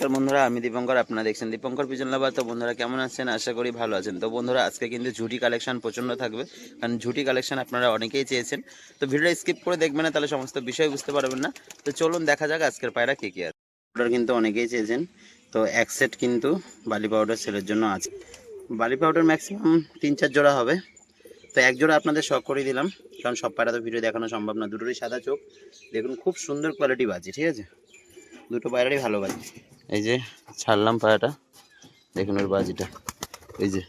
নমস্কার বন্ধুরা, আমি দীপঙ্কর, আপনারা দেখছেন দীপঙ্কর পিজন লাভার। তো বন্ধুরা, কেমন আছেন? আশা করি ভালো আছেন। তো বন্ধুরা, আজকে কিন্তু ঝুটি কালেকশন প্রচণ্ড থাকবে, কারণ ঝুটি কালেকশন আপনারা অনেকেই চেয়েছেন। তো ভিডিওটা স্কিপ করে দেখবেন না, তাহলে সমস্ত বিষয় বুঝতে পারবেন না। তো চলুন দেখা যাক আজকের পায়রা কে কে আছে। কিন্তু অনেকেই চেয়েছেন। তো এক সেট কিন্তু বালি পাউডার সেলের জন্য আছে। বালি পাউডার ম্যাক্সিমাম তিন চার জোড়া হবে। তো এক জোড়া আপনাদের শখ করে দিলাম, কারণ সব পায়রা তো ভিডিও দেখানো সম্ভব না। দুটোরই সাদা চোখ। দেখুন, খুব সুন্দর কোয়ালিটি বাজি, ঠিক আছে? দুটো পায়রারই ভালো বাজি। এই যে ছাড়লাম পায়াটা। দেখুন ওর বাজিটা। এই যে,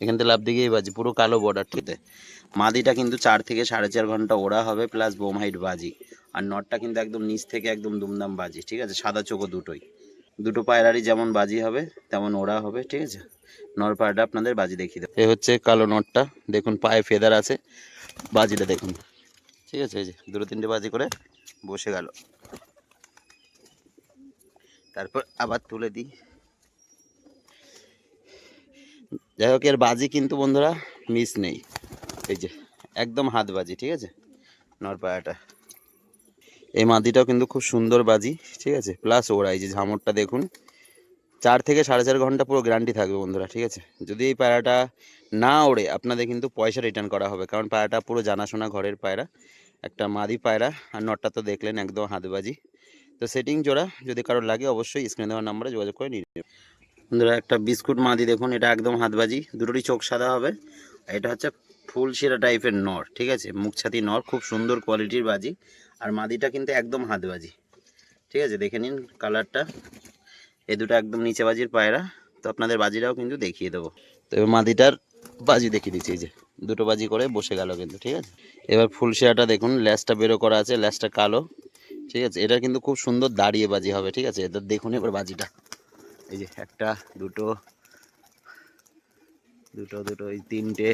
এখান থেকে লাভ দিকেই বাজি, পুরো কালো বর্ডার ঠিক মাদিটা কিন্তু চার থেকে সাড়ে চার ঘণ্টা ওড়া হবে প্লাস বোম হাইট বাজি। আর নটটা কিন্তু একদম নিচ থেকে একদম দুমদাম বাজি, ঠিক আছে? সাদা চোখো দুটোই। দুটো পায়রারই যেমন বাজি হবে, তেমন ওড়া হবে, ঠিক আছে? নর পায়রাটা আপনাদের বাজি দেখিয়ে দেবো। এ হচ্ছে কালো নটটা। দেখুন পায়ে ফেদার আছে। বাজিটা দেখুন। ঠিক আছে, এই যে, দুটো তিনটে বাজি করে বসে গেল। তারপর আবার তুলে দিই। যাই হোক, এর বাজি কিন্তু বন্ধুরা মিস নেই। এই যে, একদম হাত বাজি, ঠিক আছে? নরপায়াটা এই মাদিটাও কিন্তু খুব সুন্দর বাজি, ঠিক আছে? প্লাস ওরা এই যে ঝামরটা দেখুন, চার থেকে সাড়ে চার ঘণ্টা পুরো গ্যারান্টি থাকবে বন্ধুরা, ঠিক আছে? যদি এই পায়রাটা না ওড়ে, আপনাদের কিন্তু পয়সা রিটার্ন করা হবে, কারণ পায়রাটা পুরো জানাশোনা ঘরের পায়রা, একটা মাদি পায়রা, আর নটটা তো দেখলেন একদম হাতবাজি তো সেটিং জোড়া, যদি কারোর লাগে অবশ্যই স্ক্রিনে দেওয়ার নাম্বারে যোগাযোগ করে নিয়ে নেবেন বন্ধুরা, একটা বিস্কুট মাদি দেখুন, এটা একদম হাতবাজি, দুটোরই চোখ সাদা হবে। এটা হচ্ছে ফুল শিরা টাইপের নর, ঠিক আছে? মুখ ছাতি নর, খুব সুন্দর কোয়ালিটির বাজি। আর মাদিটা কিন্তু একদম হাতবাজি, ঠিক আছে? দেখে নিন কালারটা এ দুটো একদম নিচে বাজির পায়রা, তো আপনাদের বাজিটাও কিন্তু দেখিয়ে দেবো। তো এবার মাদিটার বাজি দেখিয়ে দিচ্ছি, এই যে, দুটো বাজি করে বসে গেল কিন্তু, ঠিক আছে? এবার ফুল শিরাটা দেখুন, ল্যাসটা বেরো করা আছে, ল্যাসটা কালো। ঠিক আছে? এটা কিন্তু খুব সুন্দর দাঁড়িয়ে বাজি হবে, ঠিক আছে? এটা দেখুন এবার বাজিটা। এই যে একটা, দুটো দুটো দুটো, এই তিনটে,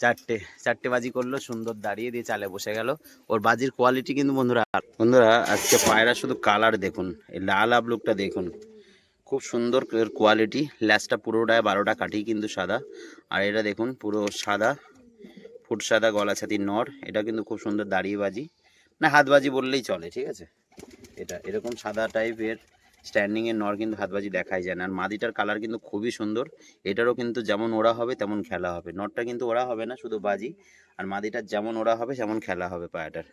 চারটে চারটে বাজি করল, সুন্দর দাঁড়িয়ে দিয়ে চালে বসে গেল। ওর বাজির কোয়ালিটি কিন্তু বন্ধুরা বন্ধুরা, আজকে পায়রা শুধু কালার দেখুন, এই লাল আবলুকটা দেখুন। খুব সুন্দর কোয়ালিটি ল্যাসটা পুরোটায় বারোটা কাঠি কিন্তু সাদা। আর এটা দেখুন, পুরো সাদা, ফুট সাদা গলা ছাতি নর। এটা কিন্তু খুব সুন্দর দাঁড়িয়ে বাজি। না, হাতবাজি বললেই চলে, ঠিক আছে? এটা এরকম সাদা টাইপের স্ট্যান্ডিংয়ের নর কিন্তু হাতবাজি দেখাই যায় না। আর মাদিটার কালার কিন্তু খুবই সুন্দর। এটারও কিন্তু যেমন ওরা হবে, তেমন খেলা হবে। নটটা কিন্তু ওরা হবে না, শুধু বাজি। আর মাদিটার যেমন ওরা হবে তেমন খেলা হবে পায়াটার।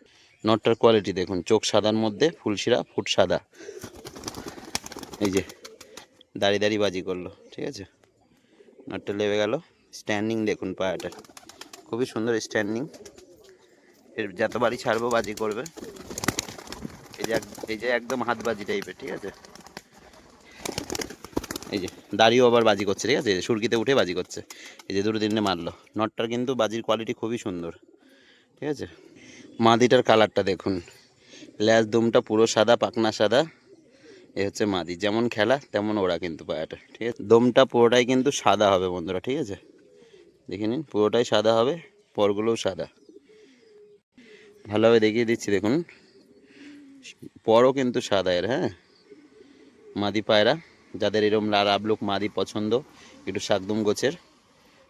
নটটার কোয়ালিটি দেখুন, চোখ সাদার মধ্যে, ফুলশিরা, ফুট সাদা। এই যে দাঁড়িয়ে দাঁড়িয়ে বাজি করল, ঠিক আছে? নটটা লেবে গেল। স্ট্যান্ডিং দেখুন পায়াটার। খুবই সুন্দর স্ট্যান্ডিং এর বাড়ি ছাড়বো বাজি করবে। এই যে এই যে একদম হাত বাজি টাইপের, ঠিক আছে? এই যে দাঁড়িয়েও আবার বাজি করছে, ঠিক আছে? এই যে সুরকিতে উঠে বাজি করছে। এই যে দুটো তিনটে মারলো। নটটার কিন্তু বাজির কোয়ালিটি খুবই সুন্দর, ঠিক আছে? মাদিটার কালারটা দেখুন। ল্যাস দুমটা পুরো সাদা পাকনা সাদা। এ হচ্ছে মাদি। যেমন খেলা, তেমন ওরা কিন্তু পায়াটা, ঠিক আছে? দমটা পুরোটাই কিন্তু সাদা হবে বন্ধুরা, ঠিক আছে? দেখে নিন, পুরোটাই সাদা হবে, পরগুলোও সাদা। ভালোভাবে দেখিয়ে দিচ্ছি, দেখুন। পরও কিন্তু সাদা এর হ্যাঁ? মাদি পায়রা, যাদের এরম লাল আবলুক মাদি পছন্দ, একটু শাকদুম গোছের,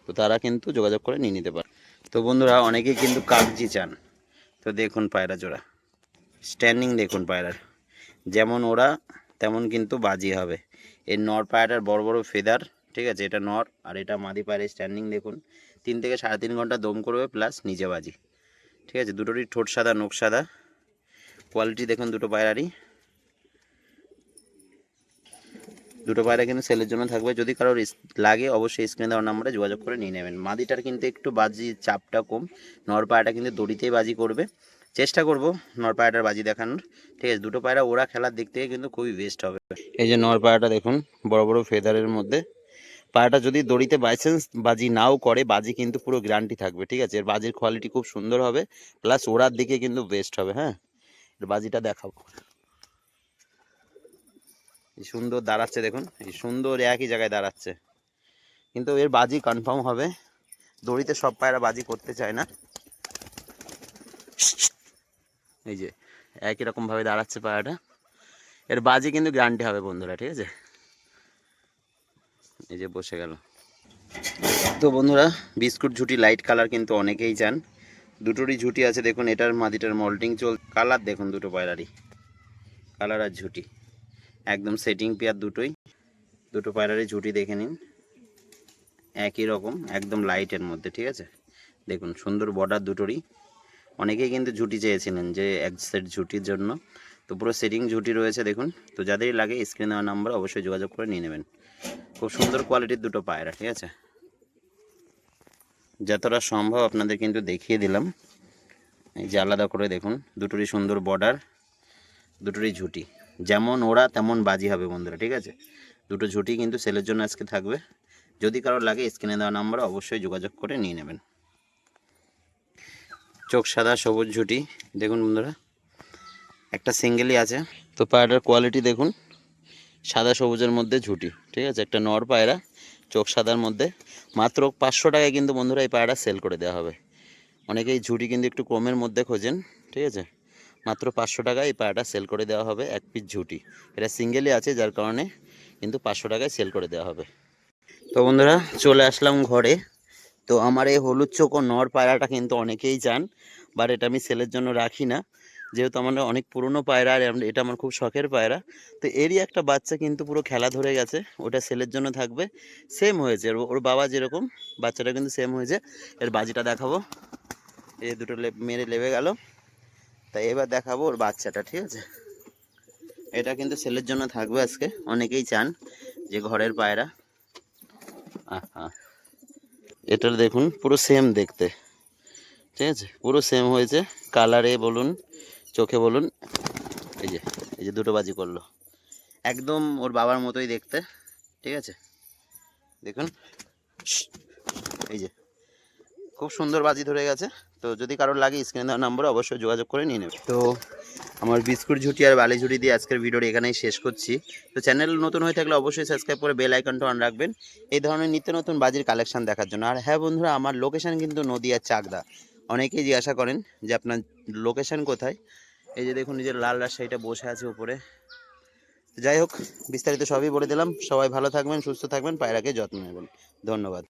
তো তারা কিন্তু যোগাযোগ করে নিয়ে নিতে পারে। তো বন্ধুরা, অনেকেই কিন্তু কাগজি চান। তো দেখুন পায়রা জোড়া। স্ট্যান্ডিং দেখুন পায়রার। যেমন ওরা, তেমন কিন্তু বাজি হবে। এর নর পায়রাটার বড় বড় ফেদার, ঠিক আছে? এটা নর আর এটা মাদি পায়রা স্ট্যান্ডিং দেখুন। তিন থেকে সাড়ে তিন ঘণ্টা দম করবে প্লাস নিজে বাজি। ঠিক আছে? দুটোরই ঠোঁট সাদা, নখ সাদা। কোয়ালিটি দেখুন দুটো পায়রারই। দুটো পায়রা কিন্তু সেলের জন্য থাকবে। যদি কারোর লাগে, অবশ্যই স্ক্রিনে দেওয়ার নাম্বারে যোগাযোগ করে নিয়ে নেবেন। মাদিটার কিন্তু একটু বাজি চাপটা কম। নর পায়রাটা কিন্তু দড়িতেই বাজি করবে। চেষ্টা করব নর পায়রাটার বাজি দেখানোর। ঠিক আছে? দুটো পায়রা ওরা খেলার দিক থেকে কিন্তু খুবই বেস্ট হবে। এই যে নর পায়রাটা দেখুন, বড় বড় ফেদারের মধ্যে। পায়রাটা যদি দড়িতে বাইসেন্স বাজি নাও করে, বাজি কিন্তু পুরো গ্যারান্টি থাকবে, ঠিক আছে? এর বাজির কোয়ালিটি খুব সুন্দর হবে প্লাস ওড়ার দিকে কিন্তু বেস্ট হবে হ্যাঁ? এর বাজিটা দেখাবো এই সুন্দর দাঁড়াচ্ছে দেখুন, এই সুন্দর একই জায়গায় দাঁড়াচ্ছে। কিন্তু এর বাজি কনফার্ম হবে, দড়িতে সব পায়রা বাজি করতে চায় না। এই যে, একই রকমভাবে দাঁড়াচ্ছে পায়রাটা এর বাজি কিন্তু গ্যারান্টি হবে বন্ধুরা, ঠিক আছে? এই যে বসে গেল। তো বন্ধুরা বিস্কুট ঝুটি লাইট কালার কিন্তু অনেকেই চান। দুটোরই ঝুটি আছে দেখুন এটার মাদিটার মল্টিং চল কালার দেখুন দুটো পায়রারই। কালার আর ঝুটি। একদম সেটিং পেয়ার দুটোই। দুটো পায়রারই ঝুটি দেখে নিন। একই রকম একদম লাইটের মধ্যে ঠিক আছে? দেখুন সুন্দর বর্ডার দুটোরই। অনেকেই কিন্তু ঝুটি চেয়েছিলেন যে এক সেট ঝুটির জন্য। তো পুরো সেটিং ঝুটি রয়েছে, দেখুন। তো যাদেরই লাগে স্ক্রিনে দেওয়া নাম্বার অবশ্যই যোগাযোগ করে নিয়ে নেবেন। খুব সুন্দর কোয়ালিটির দুটো পায়রা, ঠিক আছে? যতটা সম্ভব আপনাদের কিন্তু দেখিয়ে দিলাম। এই যে আলাদা করে দেখুন, দুটোরই সুন্দর বর্ডার দুটোরই ঝুটি। যেমন ওরা তেমন বাজি হবে বন্ধুরা, ঠিক আছে? দুটো ঝুটি কিন্তু সেলের জন্য আজকে থাকবে। যদি কারোর লাগে স্ক্রিনে দেওয়া নাম্বার অবশ্যই যোগাযোগ করে নিয়ে নেবেন। চোখ সাদা, সবুজ ঝুটি, দেখুন বন্ধুরা। একটা সিঙ্গেলই আছে। তো পায়রাটার কোয়ালিটি দেখুন, সাদা সবুজের মধ্যে ঝুটি, ঠিক আছে? একটা নর পায়রা, চোখ সাদার মধ্যে। মাত্র পাঁচশো টাকায় কিন্তু বন্ধুরা এই পায়রা সেল করে দেওয়া হবে। অনেকেই ঝুটি কিন্তু একটু কমের মধ্যে খোঁজেন, ঠিক আছে? মাত্র পাঁচশো টাকায় এই পায়রাটা সেল করে দেওয়া হবে, এক পিস ঝুটি। এটা সিঙ্গেলই আছে, যার কারণে কিন্তু পাঁচশো টাকায় সেল করে দেওয়া হবে। তো বন্ধুরা, চলে আসলাম ঘরে। তো আমার এই হলুদ চোখ ও নর পায়রাটা কিন্তু অনেকেই চান বাট এটা আমি সেলের জন্য রাখি না। যেহেতু আমার অনেক পুরনো পায়রা আর এটা আমার খুব শখের পায়রা। তো এরই একটা বাচ্চা কিন্তু পুরো খেলা ধরে গেছে, ওটা সেলের জন্য থাকবে। সেম হয়েছে, ওর- বাবা যেরকম, বাচ্চাটা কিন্তু সেম হয়েছে। এর বাজিটা দেখাবো। এ দুটো মেরে লেবে গেল। তাই এবার দেখাবো ওর বাচ্চাটা, ঠিক আছে? এটা কিন্তু সেলের জন্য থাকবে আজকে, অনেকেই চান যে ঘরের পায়রা। আহা। এটার দেখুন, পুরো সেম দেখতে। ঠিক আছে? পুরো সেম হয়েছে কালারে বলুন। চোখে বলুন। এই যে এই যে দুটো বাজি করল। একদম ওর বাবার মতোই দেখতে, ঠিক আছে? দেখুন। এই যে, খুব সুন্দর বাজি ধরে গেছে। তো যদি কারোর লাগে স্ক্রিনে দেওয়া নাম্বারে অবশ্যই যোগাযোগ করে নিয়ে নেবে। তো আমার বিস্কুট ঝুটি আর বালি ঝুটি দিয়ে আজকের ভিডিওটি এখানেই শেষ করছি। তো চ্যানেল নতুন হয়ে থাকলে অবশ্যই সাবস্ক্রাইব করে বেল আইকনটা অন রাখবেন। এই ধরনের নিত্য নতুন বাজির কালেকশন দেখার জন্য। আর হ্যাঁ বন্ধুরা, আমার লোকেশন কিন্তু নদিয়ার চাকদা। অনেকেই জিজ্ঞাসা করেন যে আপনার লোকেশন কোথায়? এই যে দেখুন নিজের লাল রাজশাহীটা বসে আছে উপরে। যাই হোক, বিস্তারিত সবই বলে দিলাম। সবাই ভালো থাকবেন, সুস্থ থাকবেন, পায়রাকে যত্ন নেবেন। ধন্যবাদ।